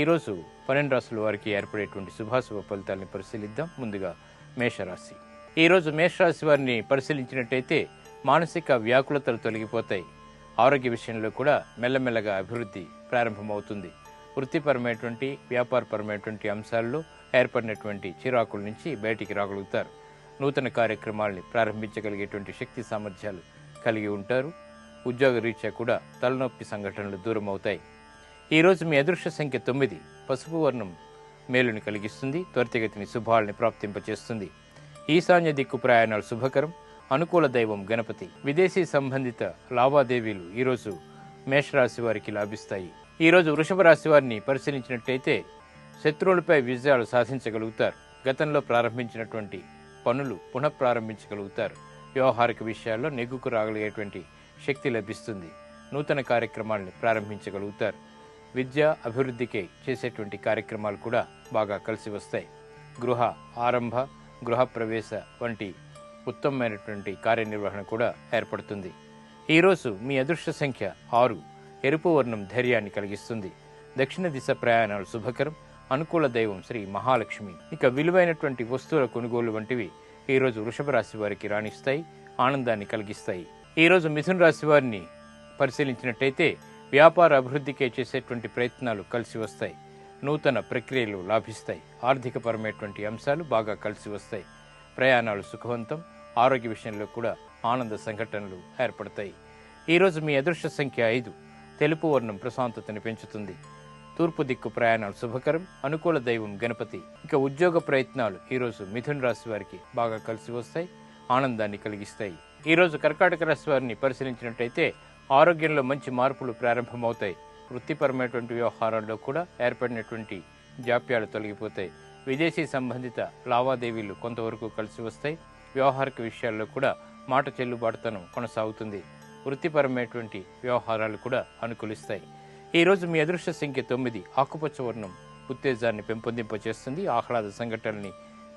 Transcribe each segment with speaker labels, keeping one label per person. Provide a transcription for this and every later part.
Speaker 1: ఈరోజు పన్నెండు రాసుల వారికి ఏర్పడేటువంటి శుభాశుభ ఫలితాలను పరిశీలిద్దాం. ముందుగా మేషరాశి. ఈరోజు మేషరాశి వారిని పరిశీలించినట్టయితే మానసిక వ్యాకులతలు తొలగిపోతాయి. ఆరోగ్య విషయంలో కూడా మెల్లమెల్లగా అభివృద్ధి ప్రారంభమవుతుంది. వృత్తిపరమైనటువంటి వ్యాపారపరమైనటువంటి అంశాల్లో ఏర్పడినటువంటి చిరాకుల నుంచి బయటికి రాగలుగుతారు. నూతన కార్యక్రమాల్ని ప్రారంభించగలిగేటువంటి శక్తి సామర్థ్యాలు కలిగి ఉంటారు. ఉద్యోగ రీత్యా కూడా తలనొప్పి సంఘటనలు దూరం అవుతాయి ఈరోజు మీ అదృష్ట సంఖ్య తొమ్మిది. పసుపు వర్ణం మేలుని కలిగిస్తుంది త్వరితగతిని శుభాలని ప్రాప్తింపచేస్తుంది. ఈశాన్య దిక్కు ప్రయాణాలు శుభకరం అనుకూల దైవం గణపతి. విదేశీ సంబంధిత లావాదేవీలు ఈరోజు మేషరాశి వారికి లాభిస్తాయి. ఈరోజు వృషభ రాశి వారిని పరిశీలించినట్లయితే శత్రువులపై విజయాలు సాధించగలుగుతారు. గతంలో ప్రారంభించినటువంటి పనులు పునఃప్రారంభించగలుగుతారు వ్యవహారిక విషయాల్లో నెగ్గుకు రాగలిగేటువంటి శక్తి లభిస్తుంది. నూతన కార్యక్రమాలను ప్రారంభించగలుగుతారు. విద్య అభివృద్ధికి చేసేటువంటి కార్యక్రమాలు కూడా బాగా కలిసి వస్తాయి. గృహ ఆరంభ గృహ ప్రవేశ వంటి ఉత్తమమైనటువంటి కార్యనిర్వహణ కూడా ఏర్పడుతుంది. ఈరోజు మీ అదృష్ట సంఖ్య ఆరు. ఎరుపు వర్ణం ధైర్యాన్ని కలిగిస్తుంది. దక్షిణ దిశ ప్రయాణాలు శుభకరం. అనుకూల దైవం శ్రీ మహాలక్ష్మి. ఇక విలువైనటువంటి వస్తువుల కొనుగోలు వంటివి ఈరోజు వృషభ రాశి వారికి రాణిస్తాయి ఆనందాన్ని కలిగిస్తాయి. ఈరోజు మిథున రాశి వారిని పరిశీలించినట్టయితే వ్యాపార అభివృద్ధికే చేసేటువంటి ప్రయత్నాలు కలిసి వస్తాయి. నూతన ప్రక్రియలు లాభిస్తాయి. ఆర్థికపరమైనటువంటి అంశాలు బాగా కలిసి వస్తాయి. ప్రయాణాలు సుఖవంతం ఆరోగ్య విషయంలో కూడా ఆనంద సంఘటనలు ఏర్పడతాయి. ఈరోజు మీ అదృష్ట సంఖ్య ఐదు. తెలుపు వర్ణం ప్రశాంతతని పెంచుతుంది. తూర్పు దిక్కు ప్రయాణాలు శుభకరం అనుకూల దైవం గణపతి. ఇక ఉద్యోగ ప్రయత్నాలు ఈరోజు మిథున రాశి వారికి బాగా కలిసి వస్తాయి ఆనందాన్ని కలిగిస్తాయి. ఈరోజు కర్కాటక రాశి వారిని పరిశీలించినట్టయితే ఆరోగ్యంలో మంచి మార్పులు ప్రారంభమవుతాయి. వృత్తిపరమైనటువంటి వ్యవహారాల్లో కూడా ఏర్పడినటువంటి జాప్యాలు తొలగిపోతాయి. విదేశీ సంబంధిత లావాదేవీలు కొంతవరకు కలిసి వస్తాయి. వ్యవహారిక విషయాల్లో కూడా మాట చెల్లుబాటుతనం కొనసాగుతుంది. వృత్తిపరమైనటువంటి వ్యవహారాలు కూడా అనుకూలిస్తాయి. ఈరోజు మీ అదృష్ట సంఖ్య తొమ్మిది. ఆకుపచ్చ వర్ణం ఉత్తేజాన్ని పెంపొందింపచేస్తుంది. ఆహ్లాద సంఘటనల్ని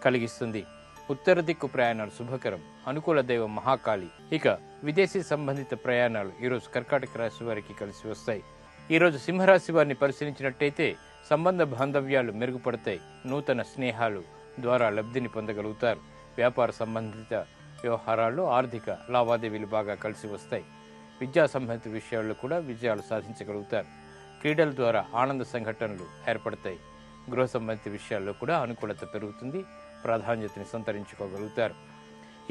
Speaker 1: కలిగిస్తుంది. ఉత్తర దిక్కు ప్రయాణాలు శుభకరం. అనుకూల దైవం మహాకాళి. ఇక విదేశీ సంబంధిత ప్రయాణాలు ఈరోజు కర్కాటక రాశి వారికి కలిసి వస్తాయి. ఈరోజు సింహరాశి వారిని పరిశీలించినట్టయితే సంబంధ బాంధవ్యాలు మెరుగుపడతాయి. నూతన స్నేహాలు ద్వారా లబ్ధిని పొందగలుగుతారు. వ్యాపార సంబంధిత వ్యవహారాల్లో ఆర్థిక లావాదేవీలు బాగా కలిసి వస్తాయి. విద్యా సంబంధిత విషయాల్లో కూడా విజయాలు సాధించగలుగుతారు. క్రీడల ద్వారా ఆనంద సంఘటనలు ఏర్పడతాయి. గృహ సంబంధిత విషయాల్లో కూడా అనుకూలత పెరుగుతుంది. ప్రాధాన్యతని సంతరించుకోగలుగుతారు.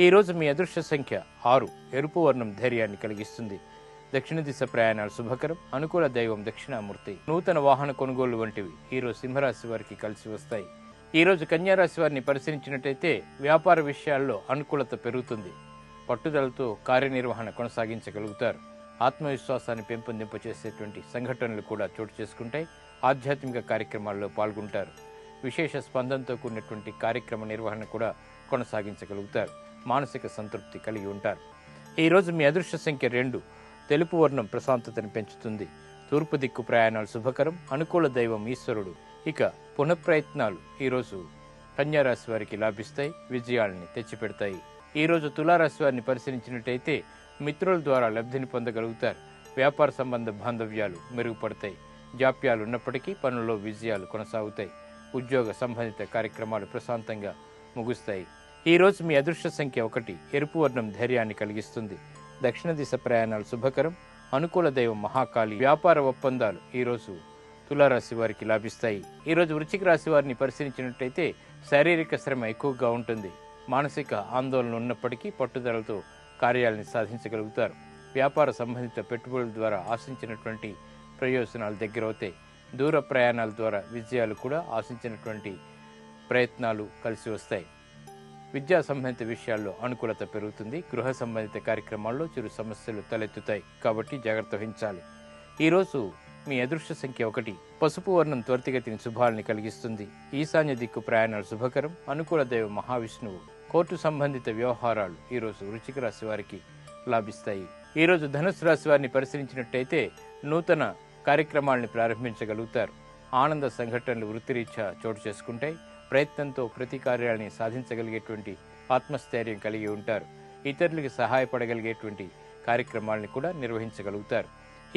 Speaker 1: ఈరోజు మీ అదృష్ట సంఖ్య ఆరు. ఎరుపు వర్ణం ధైర్యాన్ని కలిగిస్తుంది. దక్షిణ దిశ ప్రయాణాలు శుభకరం. అనుకూల దైవం దక్షిణామూర్తి. నూతన వాహన కొనుగోలు వంటివి ఈరోజు సింహరాశి వారికి కలిసి వస్తాయి. ఈరోజు కన్యారాశి వారిని పరిశీలించినట్టయితే వ్యాపార విషయాల్లో అనుకూలత పెరుగుతుంది. పట్టుదలతో కార్యనిర్వహణ కొనసాగించగలుగుతారు. ఆత్మవిశ్వాసాన్ని పెంపొందింపచేసేటువంటి సంఘటనలు కూడా చోటు చేసుకుంటాయి. ఆధ్యాత్మిక కార్యక్రమాల్లో పాల్గొంటారు. విశేష స్పందనతో కూడినటువంటి కార్యక్రమ నిర్వహణ కూడా కొనసాగించగలుగుతారు. మానసిక సంతృప్తి కలిగి ఉంటారు. ఈరోజు మీ అదృష్ట సంఖ్య రెండు తెలుపు వర్ణం ప్రశాంతతను పెంచుతుంది. తూర్పు దిక్కు ప్రయాణాలు శుభకరం అనుకూల దైవం ఈశ్వరుడు. ఇక పునఃప్రయత్నాలు ఈరోజు కన్యారాశి వారికి లాభిస్తాయి విజయాలని తెచ్చిపెడతాయి. ఈరోజు తులారాశి వారిని పరిశీలించినట్టయితే మిత్రుల ద్వారా లబ్ధిని పొందగలుగుతారు. వ్యాపార సంబంధ బాంధవ్యాలు మెరుగుపడతాయి. జాప్యాలు ఉన్నప్పటికీ పనుల్లో విజయాలు కొనసాగుతాయి. ఉద్యోగ సంబంధిత కార్యక్రమాలు ప్రశాంతంగా ముగుస్తాయి. ఈరోజు మీ అదృష్ట సంఖ్య ఒకటి. ఎరుపు వర్ణం ధైర్యాన్ని కలిగిస్తుంది. దక్షిణ దిశ ప్రయాణాలు శుభకరం. అనుకూల దైవం మహాకాళి వ్యాపార ఒప్పందాలు ఈరోజు తులారాశి వారికి లాభిస్తాయి. ఈరోజు వృశ్చిక రాశి వారిని పరిశీలించినట్టయితే శారీరక శ్రమ ఎక్కువగా ఉంటుంది. మానసిక ఆందోళన ఉన్నప్పటికీ పట్టుదలతో కార్యాలను సాధించగలుగుతారు. వ్యాపార సంబంధిత పెట్టుబడుల ద్వారా ఆశించినటువంటి ప్రయోజనాలు దగ్గరవుతాయి. దూర ప్రయాణాల ద్వారా విజయాలు కూడా ఆశించినటువంటి ప్రయత్నాలు కలిసి వస్తాయి. విద్యా సంబంధిత విషయాల్లో అనుకూలత పెరుగుతుంది. గృహ సంబంధిత కార్యక్రమాల్లో చిరు సమస్యలు తలెత్తుతాయి. కాబట్టి జాగ్రత్త వహించాలి. ఈరోజు మీ అదృష్ట సంఖ్య ఒకటి. పసుపు వర్ణం త్వరితగతిని శుభాలని కలిగిస్తుంది. ఈశాన్య దిక్కు ప్రయాణాలు శుభకరం. అనుకూల దైవ మహావిష్ణువు. కోర్టు సంబంధిత వ్యవహారాలు ఈరోజు వృచ్చిక రాశి వారికి లాభిస్తాయి. ఈరోజు ధనుసు రాశి వారిని పరిశీలించినట్టయితే నూతన కార్యక్రమాలను ప్రారంభించగలుగుతారు. ఆనంద సంఘటనలు వృత్తిరీత్యా చోటు చేసుకుంటాయి. ప్రయత్నంతో ప్రతి కార్యాలని సాధించగలిగేటువంటి ఆత్మస్థైర్యం కలిగి ఉంటారు. ఇతరులకి సహాయపడగలిగేటువంటి కార్యక్రమాలను కూడా నిర్వహించగలుగుతారు.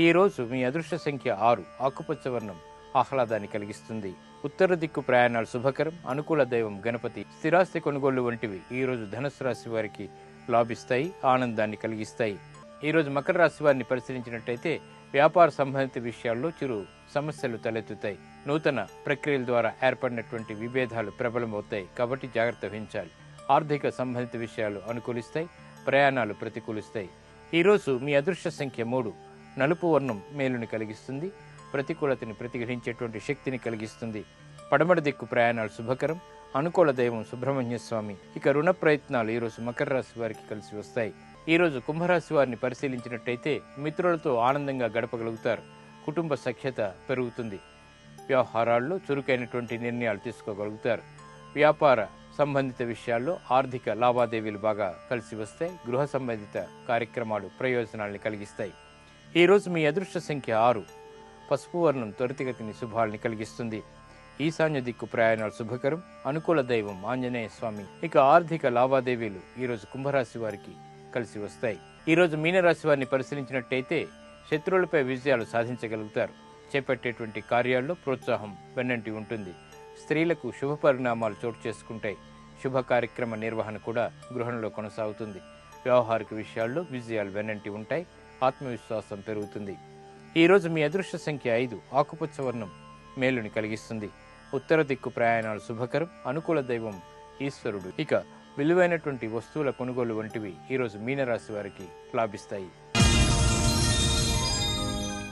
Speaker 1: ఈరోజు మీ అదృష్ట సంఖ్య ఆరు. ఆకుపచ్చ వర్ణం ఆహ్లాదాన్ని కలిగిస్తుంది. ఉత్తర దిక్కు ప్రయాణాలు శుభకరం. అనుకూల దైవం గణపతి. స్థిరాస్తి కొనుగోలు వంటివి ఈ రోజు ధనుసు రాశి వారికి లాభిస్తాయి ఆనందాన్ని కలిగిస్తాయి. ఈరోజు మకర రాశి వారిని పరిశీలించినట్టయితే వ్యాపార సంబంధిత విషయాల్లో చిరు సమస్యలు తలెత్తుతాయి. నూతన ప్రక్రియల ద్వారా ఏర్పడినటువంటి విభేదాలు ప్రబలమవుతాయి కాబట్టి జాగ్రత్త వహించాలి. ఆర్థిక సంబంధిత విషయాలు అనుకూలిస్తాయి ప్రయాణాలు ప్రతికూలిస్తాయి. ఈరోజు మీ అదృష్ట సంఖ్య మూడు. నలుపు వర్ణం మేలుని కలిగిస్తుంది. ప్రతికూలతని ప్రతిఘటించేటువంటి శక్తిని కలిగిస్తుంది. పడమడ దిక్కు ప్రయాణాలు శుభకరం. అనుకూల దైవం సుబ్రహ్మణ్య స్వామి. ఇక రుణ ప్రయత్నాలు ఈరోజు మకర రాశి వారికి కలిసి వస్తాయి. ఈరోజు కుంభరాశి వారిని పరిశీలించినట్టయితే మిత్రులతో ఆనందంగా గడపగలుగుతారు. కుటుంబ సఖ్యత పెరుగుతుంది. వ్యవహారాల్లో చురుకైనటువంటి నిర్ణయాలు తీసుకోగలుగుతారు. వ్యాపార సంబంధిత విషయాల్లో ఆర్థిక లావాదేవీలు బాగా కలిసి వస్తాయి. గృహ సంబంధిత కార్యక్రమాలు ప్రయోజనాల్ని కలిగిస్తాయి. ఈరోజు మీ అదృష్ట సంఖ్య ఆరు. పసుపు వర్ణం త్వరితగతిని శుభాల్ని కలిగిస్తుంది. ఈశాన్య దిక్కు ప్రయాణాలు శుభకరం. అనుకూల దైవం ఆంజనేయ స్వామి. ఇక ఆర్థిక లావాదేవీలు ఈరోజు కుంభరాశి వారికి కలిసి వస్తాయి. ఈరోజు మీనరాశి వారిని పరిశీలించినట్టయితే శత్రువులపై విజయాలు సాధించగలుగుతారు. చేపట్టేటువంటి కార్యాల్లో ప్రోత్సాహం వెన్నంటి ఉంటుంది. స్త్రీలకు శుభ పరిణామాలు చోటు చేసుకుంటాయి. శుభ కార్యక్రమ నిర్వహణ కూడా గృహంలో కొనసాగుతుంది. వ్యవహారిక విషయాల్లో విజయాలు వెన్నంటి ఉంటాయి. ఆత్మవిశ్వాసం పెరుగుతుంది. ఈరోజు మీ అదృష్ట సంఖ్య ఐదు ఆకుపచ్చ వర్ణం మేలుని కలిగిస్తుంది. ఉత్తర దిక్కు ప్రయాణాలు శుభకరం అనుకూల దైవం ఈశ్వరుడు. ఇక విలువైనటువంటి వస్తువుల కొనుగోలు వంటివి ఈరోజు మీనరాశి వారికి లాభిస్తాయి.